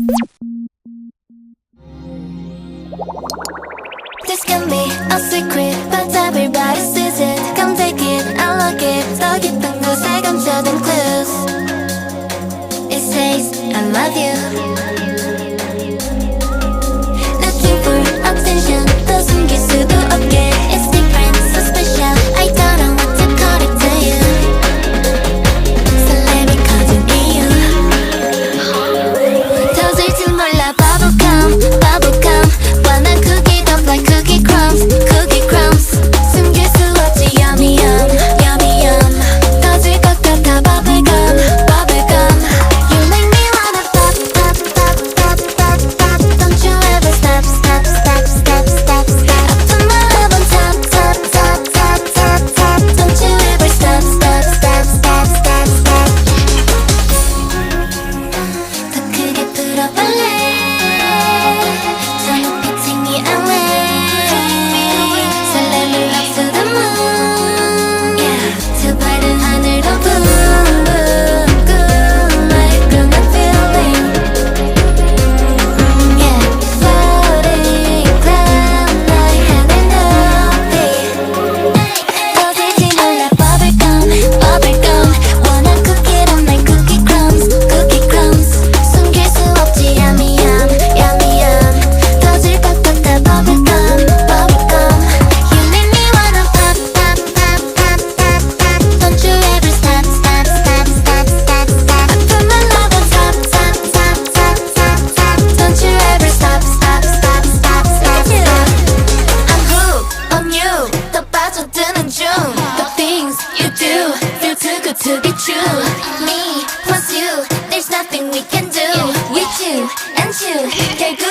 This can be a secret, but everybody sees it. Come take it, unlock it. 더 깊은 곳에 감춰둔 clues. It says, I love you. 빠져드는 중 The things you do feel too good to be true Me plus you there's nothing we can do We two and two, get good.